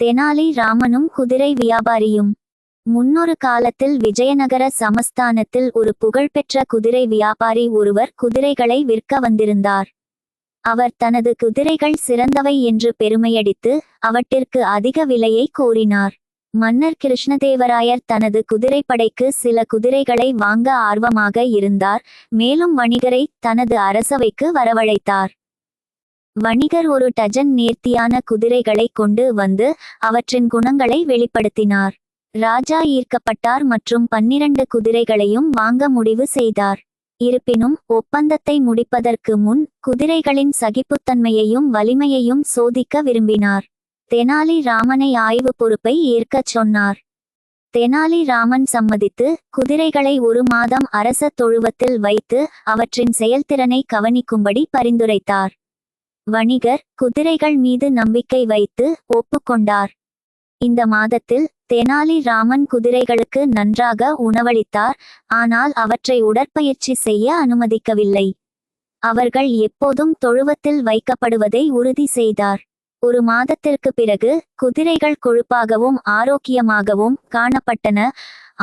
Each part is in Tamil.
தெனாலி ராமனும் குதிரை வியாபாரியும். முன்னொரு காலத்தில் விஜயநகர சமஸ்தானத்தில் ஒரு புகழ்பெற்ற குதிரை வியாபாரி ஒருவர் குதிரைகளை விற்க வந்திருந்தார். அவர் தனது குதிரைகள் சிறந்தவை என்று பெருமையடித்து அவற்றிற்கு அதிக விலையை கோரினார். மன்னர் கிருஷ்ணதேவராயர் தனது குதிரைப்படைக்கு சில குதிரைகளை வாங்க ஆர்வமாக இருந்தார் மேலும் வணிகரை தனது அரசவைக்கு வரவழைத்தார். வணிகர் ஒரு டஜன் நேர்த்தியான குதிரைகளை கொண்டு வந்து அவற்றின் குணங்களை வெளிப்படுத்தினார். ராஜா ஈர்க்கப்பட்டார் மற்றும் பன்னிரண்டு குதிரைகளையும் வாங்க முடிவு செய்தார். இருப்பினும் ஒப்பந்தத்தை முடிப்பதற்கு முன் குதிரைகளின் சகிப்புத்தன்மையையும் வலிமையையும் சோதிக்க விரும்பினார். தெனாலி ராமனை ஆய்வு பொறுப்பை ஏற்கச் சொன்னார். தெனாலி ராமன் சம்மதித்து குதிரைகளை ஒரு மாதம் அரச தொழுவத்தில் வைத்து அவற்றின் செயல்திறனை கவனிக்கும்படி பரிந்துரைத்தார். வணிகர் குதிரைகள் மீது நம்பிக்கை வைத்து ஒப்புக்கொண்டார். இந்த மாதத்தில் தெனாலி ராமன் குதிரைகளுக்கு நன்றாக உணவளித்தார் ஆனால் அவற்றை உடற்பயிற்சி செய்ய அனுமதிக்கவில்லை. அவர்கள் எப்போதும் தொழுவத்தில் வைக்கப்படுவதை உறுதி செய்தார். ஒரு மாதத்திற்கு பிறகு குதிரைகள் கொழுப்பாகவும் ஆரோக்கியமாகவும் காணப்பட்டன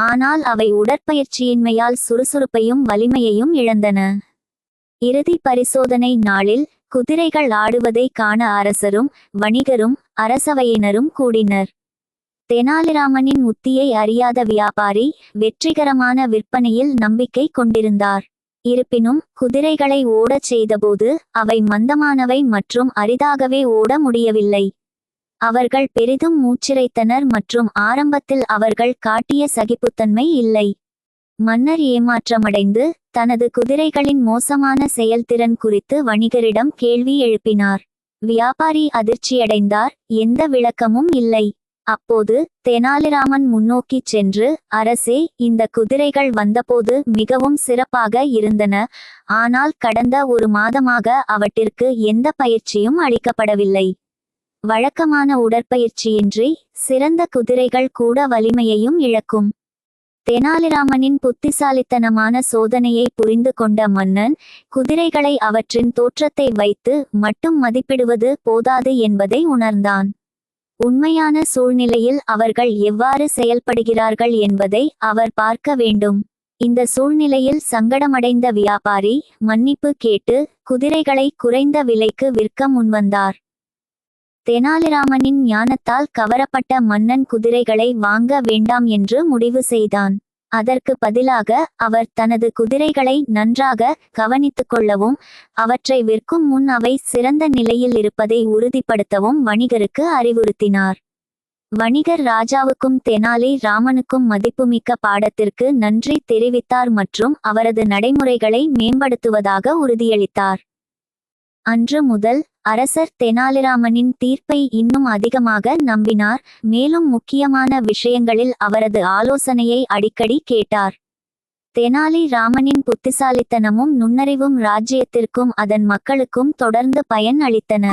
ஆனால் அவை உடற்பயிற்சியின்மையால் சுறுசுறுப்பையும் வலிமையையும் இழந்தன. இறுதி பரிசோதனை நாளில் குதிரைகள் ஆடுவதை காண அரசரும் வணிகரும் அரசவையினரும் கூடினர். தெனாலிராமனின் உத்தியை அறியாத வியாபாரி வெற்றிகரமான விற்பனையில் நம்பிக்கை கொண்டிருந்தார். இருப்பினும் குதிரைகளை ஓடச் செய்தபோது அவை மந்தமானவை மற்றும் அரிதாகவே ஓட முடியவில்லை. அவர்கள் பெரிதும் மூச்சிறைத்தனர் மற்றும் ஆரம்பத்தில் அவர்கள் காட்டிய சகிப்புத்தன்மை இல்லை. மன்னர் ஏமாற்றமடைந்து தனது குதிரைகளின் மோசமான செயல்திறன் குறித்து வணிகரிடம் கேள்வி எழுப்பினார். வியாபாரி அதிர்ச்சியடைந்தார். எந்த விளக்கமும் இல்லை. அப்போது தெனாலிராமன் முன்னோக்கிச் சென்று அரசே இந்த குதிரைகள் வந்தபோது மிகவும் சிறப்பாக இருந்தன. ஆனால் கடந்த ஒரு மாதமாக அவற்றிற்கு எந்த பயிற்சியும் அளிக்கப்படவில்லை. வழக்கமான உடற்பயிற்சியின்றி சிறந்த குதிரைகள் கூட வலிமையையும் இழக்கும். தெனாலிராமனின் புத்திசாலித்தனமான சோதனையை புரிந்து கொண்ட மன்னன் குதிரைகளை அவற்றின் தோற்றத்தை வைத்து மட்டும் மதிப்பிடுவது போதாது என்பதை உணர்ந்தான். உண்மையான சூழ்நிலையில் அவர்கள் எவ்வாறு செயல்படுகிறார்கள் என்பதை அவர் பார்க்க வேண்டும். இந்த சூழ்நிலையில் சங்கடமடைந்த வியாபாரி மன்னிப்பு கேட்டு குதிரைகளை குறைந்த விலைக்கு விற்க முன்வந்தார். தெனாலிராமனின் ஞானத்தால் கவரப்பட்ட மன்னன் குதிரைகளை வாங்க வேண்டாம் என்று முடிவு செய்தான். அதற்கு பதிலாக அவர் தனது குதிரைகளை நன்றாக கவனித்துக் கொள்ளவும் அவற்றை விற்கும் முன் அவை சிறந்த நிலையில் இருப்பதை உறுதிப்படுத்தவும் வணிகருக்கு அறிவுறுத்தினார். வணிகர் ராஜாவுக்கும் தெனாலி ராமனுக்கும் மதிப்புமிக்க பாடத்திற்கு நன்றி தெரிவித்தார் மற்றும் அவரது நடைமுறைகளை மேம்படுத்துவதாக உறுதியளித்தார். அன்று முதல் அரசர் தெனாலிராமனின் தீர்ப்பை இன்னும் அதிகமாக நம்பினார். மேலும் முக்கியமான விஷயங்களில் அவரது ஆலோசனையை அடிக்கடி கேட்டார். தெனாலி ராமனின் புத்திசாலித்தனமும் நுண்ணறிவும் ராஜ்யத்திற்கும் அதன் மக்களுக்கும் தொடர்ந்து பயன் அளித்தன.